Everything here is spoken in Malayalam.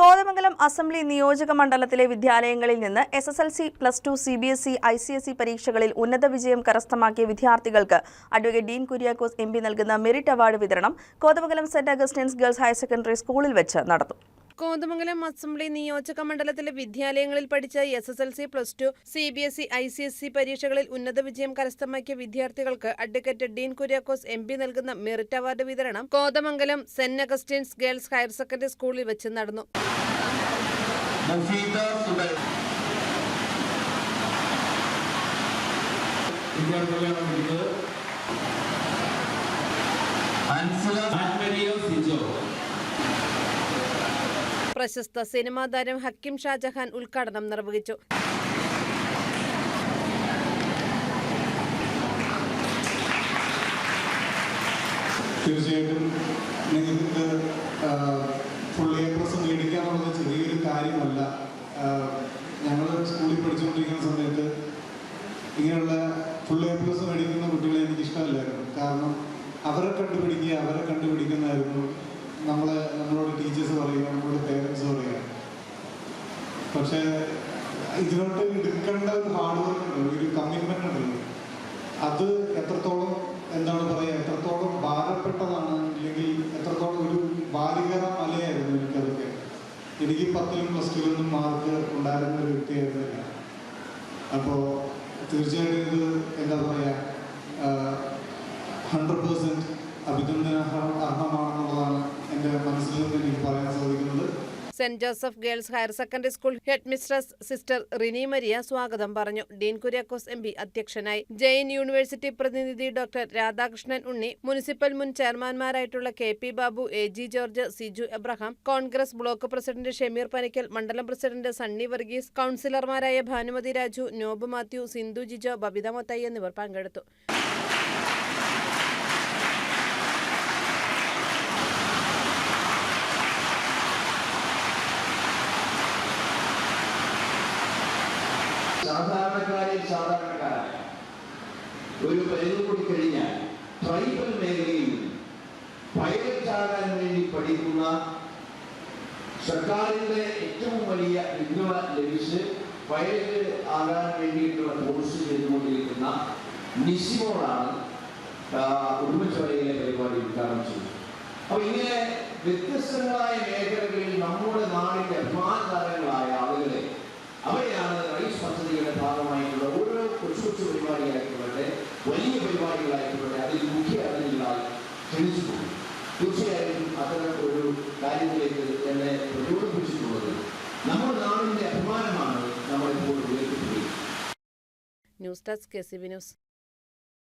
കോതമംഗലം അസംബ്ലി നിയോജക മണ്ഡലത്തിലെ വിദ്യാലയങ്ങളിൽ നിന്ന് S S L C plus two C B S E I C S E പരീക്ഷകളിൽ ഉന്നത വിജയം കരസ്ഥമാക്കിയ വിദ്യാർത്ഥികൾക്ക് advocate Dean Kuriakose M P നൽകുന്ന മെറിറ്റ് അവാർഡ് വിതരണം Kothamangalam saint Augustine's girls higher secondary സ്കൂളിൽ വെച്ച് നടന്നു. കോതമംഗലം അസംബ്ലി നിയോജക മണ്ഡലത്തിലെ വിദ്യാലയങ്ങളിൽ പഠിച്ച S S L C plus two C B S E I C S C പരീക്ഷകളിൽ ഉന്നത വിജയം കരസ്ഥമാക്കിയ വിദ്യാർത്ഥികൾക്ക് advocate Dean Kuriakose M P നൽകുന്ന മെറിറ്റ് അവാർഡ് വിതരണം Kothamangalam saint Augustine's girls higher secondary സ്കൂളിൽ വെച്ച് നടന്നു. വിദ്യാർത്ഥികളാണ് ആൻമരിയോ സിജോ. പ്രശസ്ത സിനിമാ താരം ഹക്കിം ഷാജഹാൻ ഉദ്ഘാടനം നിർവഹിച്ചു. നിങ്ങൾക്ക് ഫുൾ പഠിച്ചുകൊണ്ടിരിക്കുന്ന സമയത്ത് ഇങ്ങനെയുള്ള ഫുൾ കുട്ടികളെ എനിക്ക് ഇഷ്ടമല്ലായിരുന്നു കാരണം അവരെ കണ്ടുപിടിക്കുക അവരെ കണ്ടുപിടിക്കുന്നതായിരുന്നു നമ്മളെ നമ്മളോട് ടീച്ചേഴ്സ് പറയുക നമ്മളോട് പേരൻസ് പറയുക. പക്ഷേ ഇതിലോട്ട് എടുക്കേണ്ട ഒരു ഹാർഡ് വർക്ക് ഉണ്ട് ഒരു കമ്മിറ്റ്മെന്റ് ഉണ്ടല്ലോ അത് എത്രത്തോളം എന്താണ് പറയുക എത്രത്തോളം ഭാരപ്പെട്ടതാണ് അല്ലെങ്കിൽ എത്രത്തോളം ഒരു ബാലികര മലയായിരുന്നു എനിക്കതൊക്കെ. എനിക്ക് പത്തിലും പ്ലസ് ടുവിലൊന്നും മാർക്ക് ഉണ്ടായിരുന്ന ഒരു വ്യക്തിയായിരുന്നില്ല അപ്പോൾ തീർച്ചയായിട്ടും ഇത് എന്താ പറയുക ഹൺഡ്രഡ് പേഴ്സന്റ് പറയാൻ saint Joseph girls higher secondary school head mistress sister Rini Maria സ്വാഗതം പറഞ്ഞു. ഡീൻ കുര്യാക്കോസ് എം പി അധ്യക്ഷനായി. ജെയിൻ യൂണിവേഴ്സിറ്റി പ്രതിനിധി ഡോക്ടർ രാധാകൃഷ്ണൻ ഉണ്ണി മുനിസിപ്പൽ മുൻ ചെയർമാൻമാരായിട്ടുള്ള K P Babu A G George Siju Abraham Congress block president Shameer Panickal മണ്ഡലം പ്രസിഡന്റ് സണ്ണി വർഗീസ് കൌൺസിലർമാരായ ഭാനുമതി രാജു നോബ് മാത്യു സിന്ധു ജിജോ ബബിത മൊത്തായി എന്നിവർ പങ്കെടുത്തു. സാധാരണക്കാരിൽ സാധാരണക്കാരായ ഒരു പരിധി കൂടി കഴിഞ്ഞാൽ ട്രൈബൽ മേഖലയിൽ പൈലറ്റ് ആകാൻ വേണ്ടി പഠിക്കുന്ന സർക്കാരിന്റെ ഏറ്റവും വലിയ പിന്തുണ ലഭിച്ച് പൈലറ്റ് ആകാൻ വേണ്ടിയിട്ടുള്ള കോഴ്സ് ചെയ്തുകൊണ്ടിരിക്കുന്ന നിസിമോളാണ് ഉടുമ്പച്ചോലയിലെ പരിപാടി ഉദ്ഘാടനം ചെയ്തത്. അപ്പൊ ഇങ്ങനെ വ്യത്യസ്തങ്ങളായ മേഖലകളിൽ നമ്മുടെ വലിയ പരിപാടികളായിക്കൊള്ളട്ടെ അതിൽ മുഖ്യ അതിഥികളായി പോകും തീർച്ചയായും അത്തരം ഒരു കാര്യത്തിലേക്ക് എന്നെ പ്രചോദിപ്പിച്ചിട്ടുള്ളത് നമ്മുടെ നാടിന്റെ അഭിമാനമാണ് നമ്മളിപ്പോൾ ഉയർത്തിപ്പോയി news desk K B news